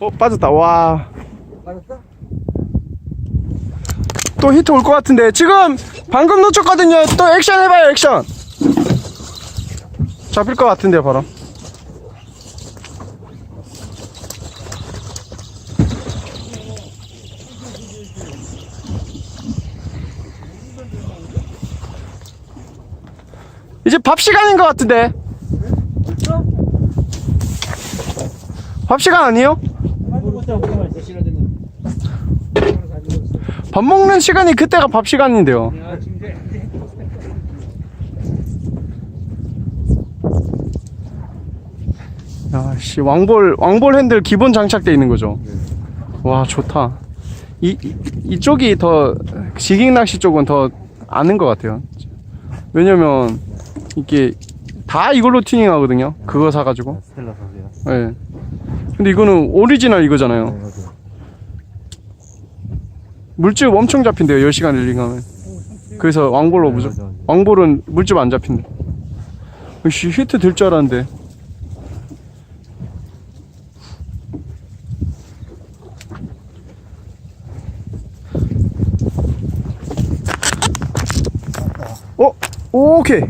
어 빠졌다 와. 맞았어? 또 히트 올 것 같은데 지금 방금 놓쳤거든요 또 액션 해봐요 액션 잡힐 것 같은데요 바로 이제 밥 시간인 것 같은데 밥 시간 아니에요? 밥 먹는 시간이 그때가 밥 시간인데요. 야, 씨, 왕볼, 왕볼 핸들 기본 장착돼 있는 거죠. 와, 좋다. 이, 이- 이쪽이 더, 지깅 낚시 쪽은 더 아는 것 같아요. 왜냐면, 이게, 다 이걸로 튜닝 하거든요. 그거 사가지고. 스텔라 선수야. 예. 근데 이거는 오리지널 이거잖아요. 물집 엄청 잡힌대요 10시간 릴링하면 그래서 왕볼로 무조 맞아, 맞아. 왕볼은 물집 안 잡힌대 씨 히트 될 줄 알았는데 어? 오케이